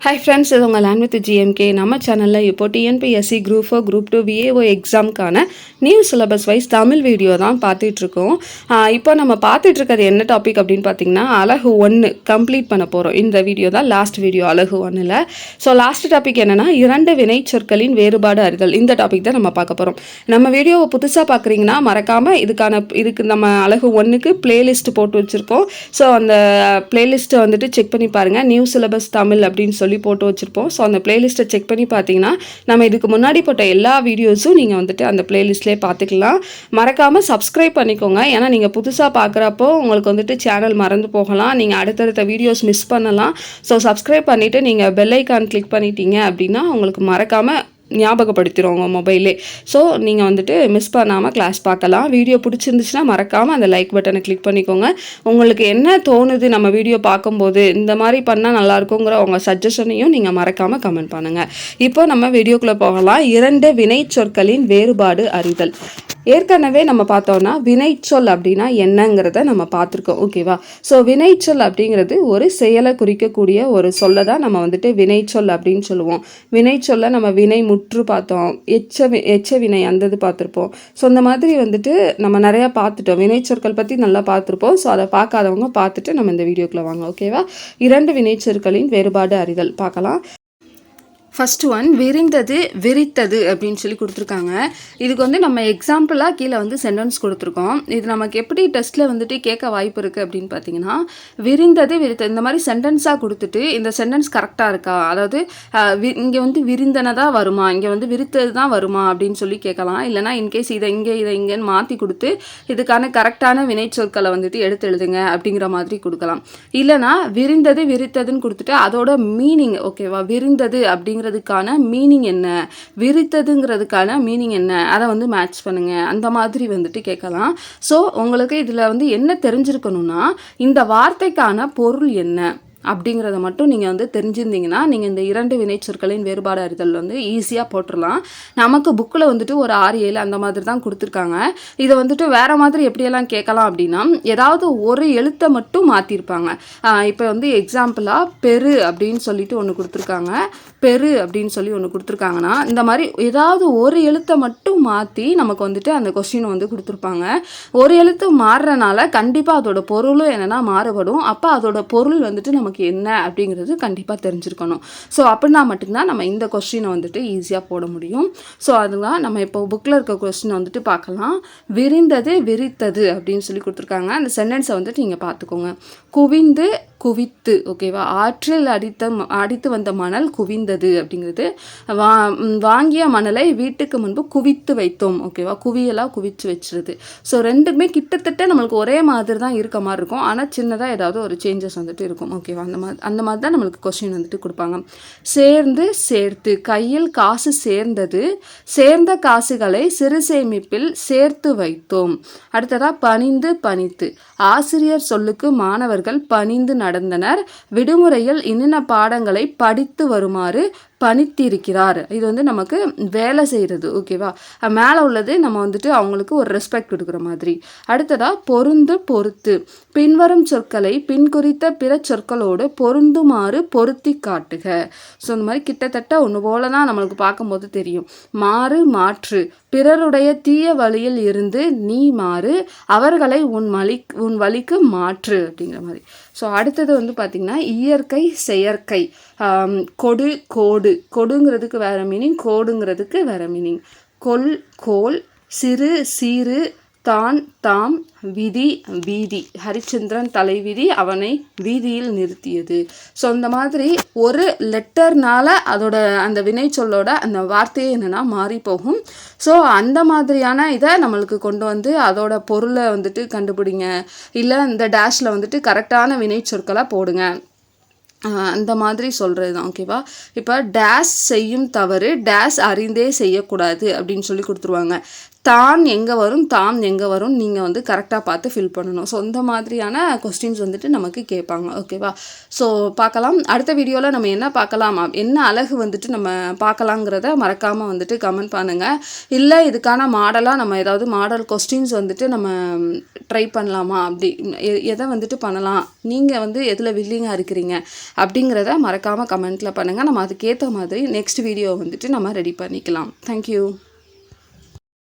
Hi friends இது உங்கள் land with GMK நம்ம சேனலில் இப்போ TNPSC group four group two VAO எக்ஸாம்க்கான new syllabus wise Tamil video தான் பார்த்துட்ருக்கோம். இப்போ நம்ம பார்த்துட்ருக்கிறது என்ன டாபிக் அப்படின்னு பார்த்தீங்கன்னா அழகு ஒன்று கம்ப்ளீட் பண்ண போகிறோம் இந்த வீடியோ தான் லாஸ்ட் வீடியோ அழகு ஒன்றில் ஸோ லாஸ்ட் டாபிக் என்னென்னா இரண்டு வினை சொற்களின் வேறுபாடு அறிதல். இந்த டாபிக் தான் நம்ம பார்க்க போகிறோம் நம்ம வீடியோவை புதுசாக பார்க்குறீங்கன்னா மறக்காமல் இதுக்கான இதுக்கு நம்ம அழகு ஒன்றுக்கு பிளேலிஸ்ட் போட்டு வச்சுருக்கோம் ஸோ அந்த பிளேலிஸ்ட்டை வந்துட்டு செக் பண்ணி பாருங்கள் நியூ சிலபஸ் தமிழ் அப்படின்னு சொல்லி போட்டு வச்சுருப்போம். ஸோ அந்த பிளேலிஸ்ட்டை செக் பண்ணி பார்த்தீங்கன்னா நம்ம இதுக்கு முன்னாடி போட்ட எல்லா வீடியோஸும் நீங்கள் வந்துட்டு அந்த பிளேலிஸ்ட்லேயே பார்த்துக்கலாம் மறக்காமல் சப்ஸ்கிரைப் பண்ணிக்கோங்க. ஏன்னா நீங்கள் புதுசாக பார்க்குறப்போ உங்களுக்கு வந்துட்டு சேனல் மறந்து போகலாம். நீங்கள் அடுத்தடுத்த வீடியோஸ் மிஸ் பண்ணலாம். ஸோ சப்ஸ்கிரைப் பண்ணிவிட்டு நீங்கள் பெல் ஐக்கான் கிளிக் பண்ணிட்டீங்க அப்படின்னா உங்களுக்கு மறக்காமல் ஞாபகப்படுத்திடும் உங்கள் மொபைலே ஸோ நீங்கள் வந்துட்டு மிஸ் பண்ணாமல் கிளாஸ் பார்க்கலாம். வீடியோ பிடிச்சிருந்துச்சுன்னா மறக்காமல் அந்த லைக் பட்டனை கிளிக் பண்ணிக்கோங்க. உங்களுக்கு என்ன தோணுது நம்ம வீடியோ பார்க்கும்போது இந்த மாதிரி பண்ணால் நல்லாயிருக்குங்கிற உங்கள் சஜஷனையும் நீங்கள் மறக்காமல் கமெண்ட் பண்ணுங்கள் இப்போ நம்ம வீடியோக்குள்ளே போகலாம். இரண்டு வினை சொற்களின் வேறுபாடு அறிதல். ஏற்கனவே நம்ம பார்த்தோம்னா வினைச்சொல் அப்படின்னா என்னங்கிறத நம்ம பார்த்துருக்கோம். ஓகேவா ஸோ வினைச்சொல் அப்படிங்கிறது ஒரு செயலை குறிக்கக்கூடிய ஒரு சொல்லை தான் நம்ம வந்துட்டு வினைச்சொல் அப்படின்னு சொல்லுவோம். வினைச்சொல்ல நம்ம வினை முற்று பார்த்தோம். எச்ச வி- எச்ச வினை அந்த இது பார்த்துருப்போம். ஸோ அந்த மாதிரி வந்துட்டு நம்ம நிறையா பார்த்துட்டோம். வினைச்சொற்கள் பற்றி நல்லா பார்த்துருப்போம். ஸோ அதை பார்க்காதவங்க பார்த்துட்டு நம்ம இந்த வீடியோக்குள்ளே வாங்க. ஓகேவா இரண்டு வினைச்சொற்களின் வேறுபாடு அறிதல் பார்க்கலாம். ஃபஸ்ட்டு ஒன் விரிந்தது விரித்தது அப்படின்னு சொல்லி கொடுத்துருக்காங்க. இதுக்கு வந்து நம்ம எக்ஸாம்பிளாக கீழே வந்து சென்டென்ஸ் கொடுத்துருக்கோம். இது நமக்கு எப்படி டெஸ்ட்டில் வந்துட்டு கேட்க வாய்ப்பு இருக்குது அப்படின்னு பார்த்தீங்கன்னா விரிந்தது விரித்தது இந்த மாதிரி சென்டென்ஸாக கொடுத்துட்டு இந்த சென்டென்ஸ் கரெக்டாக இருக்கா? அதாவது இங்கே வந்து விரிந்தனதாக வருமா? இங்கே வந்து விரித்தது தான் வருமா? அப்படின்னு சொல்லி கேட்கலாம். இல்லைனா இன்கேஸ் இதை இங்கே இதை இங்கேன்னு மாற்றி கொடுத்து இதுக்கான கரெக்டான வினைச்சொற்களை வந்துட்டு எடுத்து எழுதுங்க அப்படிங்கிற மாதிரி கொடுக்கலாம். இல்லைனா விரிந்தது விரித்ததுன்னு கொடுத்துட்டு அதோட மீனிங் ஓகேவா விரிந்தது அப்படிங்கிறதுக்கான மீனிங் என்ன? விரித்ததுங்கிறதுக்கான மீனிங் என்ன? அதை வந்து மேட்ச் பண்ணுங்கள் அந்த மாதிரி வந்துட்டு கேட்கலாம். ஸோ உங்களுக்கு இதில் வந்து என்ன தெரிஞ்சிருக்கணும்னா இந்த வார்த்தைக்கான பொருள் என்ன? அப்படிங்கிறத மட்டும் நீங்கள் வந்து தெரிஞ்சிருந்தீங்கன்னா நீங்கள் இந்த இரண்டு வினைச்சொற்களின் வேறுபாடு அறிதல் வந்து ஈஸியாக போட்டுடலாம் நமக்கு புக்கில் வந்துட்டு ஒரு ஆறு ஏழு அந்த மாதிரி தான் கொடுத்துருக்காங்க. இதை வந்துட்டு வேறு மாதிரி எப்படியெல்லாம் கேட்கலாம் அப்படின்னா ஏதாவது ஒரு எழுத்தை மட்டும் மாற்றிருப்பாங்க இப்போ வந்து எக்ஸாம்பிளாக பெரு அப்படின்னு சொல்லிட்டு ஒன்று கொடுத்துருக்காங்க. பெரு அப்படின்னு சொல்லி ஒன்று கொடுத்துருக்காங்கன்னா இந்த மாதிரி ஏதாவது ஒரு எழுத்தை மட்டும் மாற்றி நமக்கு வந்துட்டு அந்த கொஸ்டின் வந்து கொடுத்துருப்பாங்க. ஒரு எழுத்து மாறுறனால கண்டிப்பாக அதோட பொருளும் என்னென்னா மாறுபடும். அப்போ அதோட பொருள் வந்துட்டு நமக்கு என்ன அப்படிங்கிறது கண்டிப்பாக தெரிஞ்சிருக்கணும். ஸோ அப்படின்னா மட்டும்தான் நம்ம இந்த கொஸ்டினை வந்துட்டு ஈஸியாக போட முடியும். ஸோ அதுதான் நம்ம இப்போ புக்கில் இருக்க கொஸ்டினை வந்துட்டு பார்க்கலாம். விரிந்தது விரித்தது அப்படின்னு சொல்லி கொடுத்துருக்காங்க. அந்த சென்டென்ஸை வந்துட்டு நீங்கள் பார்த்துக்கோங்க. குவிந்து குவித்து ஓகேவா ஆற்றில் அடித்த ம- அடித்து வந்த மணல் குவிந்தது அப்படிங்கிறது. வா வாங்கிய மணலை வீட்டுக்கு முன்பு குவித்து வைத்தோம் ஓகேவா குவியலாக குவித்து வச்சுருது. ஸோ ரெண்டுமே கிட்டத்தட்ட நம்மளுக்கு ஒரே மாதிரி தான் இருக்க மாதிரி இருக்கும். ஆனால் சின்னதாக ஏதாவது ஒரு சேஞ்சஸ் வந்துட்டு இருக்கும் ஓகேவா அந்த மாதிரி அந்த மாதிரி தான் நம்மளுக்கு கொஸ்டின் வந்துட்டு கொடுப்பாங்க. சேர்ந்து சேர்த்து கையில் காசு சேர்ந்தது சேர்ந்த காசுகளை சிறு சேமிப்பில் சேர்த்து வைத்தோம். அடுத்ததாக பணிந்து பணித்து. ஆசிரியர் சொல்லுக்கு மாணவர்கள் பணிந்து நடந்தனர். விடுமுறையில் இன்னின பாடங்களை படித்து வருமாறு பணித்திருக்கிறார். இது வந்து நமக்கு வேலை செய்கிறது ஓகேவா மேலே உள்ளது நம்ம வந்துட்டு அவங்களுக்கு ஒரு ரெஸ்பெக்ட் கொடுக்குற மாதிரி. அடுத்ததாக பொருந்து பொறுத்து. பின்வரும் சொற்களை பின் குறித்த பிற சொற்களோடு பொருந்துமாறு பொருத்தி காட்டுக. ஸோ இந்த மாதிரி கிட்டத்தட்ட ஒன்று போல தான் நம்மளுக்கு பார்க்கும்போது தெரியும். மாறு மாற்று. பிறருடைய தீய வழியில் இருந்து நீ மாறு அவர்களை உன் வழி உன் வழிக்கு மாற்று அப்படிங்கிற மாதிரி. ஸோ அடுத்தது வந்து பார்த்திங்கன்னா இயற்கை செயற்கை. கொடு கோடு. கொடு கொடுங்கிறதுக்கு வேறு மீனிங் கோடுங்கிறதுக்கு வேறு மீனிங் கொல் கோல் சிறு சீறு தான் தாம் விதி வீதி. ஹரிச்சந்திரன் தலைவிதி அவனை வீதியில் நிறுத்தியது. ஸோ இந்த மாதிரி ஒரு லெட்டர்னால் அதோட அந்த வினைச்சொல்லோட அந்த வார்த்தையே என்னென்னா மாறி போகும். ஸோ அந்த மாதிரியான இதை நம்மளுக்கு கொண்டு வந்து அதோட பொருளை வந்துட்டு கண்டுபிடிங்க. இல்லை இந்த டேஷில் வந்துட்டு கரெக்டான வினைச்சொற்களை போடுங்க. அந்த மாதிரி சொல்கிறது தான் ஓகேவா இப்போ டேஸ் செய்யும் தவறு டேஸ் அறிந்தே செய்யக்கூடாது அப்படின்னு சொல்லி கொடுத்துருவாங்க. தான் எங்கே வரும் தாம் எங்கே வரும் நீங்கள் வந்து கரெக்டாக பார்த்து ஃபில் பண்ணணும். ஸோ இந்த மாதிரியான கொஸ்டின்ஸ் வந்துட்டு நமக்கு கேட்பாங்க. ஓகேவா ஸோ பார்க்கலாம். அடுத்த வீடியோவில் நம்ம என்ன பார்க்கலாம்? என்ன அழகு வந்துட்டு நம்ம பார்க்கலாங்கிறத மறக்காமல் வந்துட்டு கமெண்ட் பண்ணுங்கள் இல்லை இதுக்கான மாடலாக நம்ம ஏதாவது மாடல் கொஸ்டின்ஸ் வந்துட்டு நம்ம ட்ரை பண்ணலாமா? அப்படி எ- எதை வந்துட்டு பண்ணலாம்? நீங்கள் வந்து எதில் வில்லிங்காக இருக்கிறீங்க? அப்படிங்கிறத மறக்காமல் கமெண்ட்டில் பண்ணுங்கள் நம்ம அதுக்கேற்ற மாதிரி நெக்ஸ்ட் வீடியோ வந்துட்டு நம்ம ரெடி பண்ணிக்கலாம். தேங்க்யூ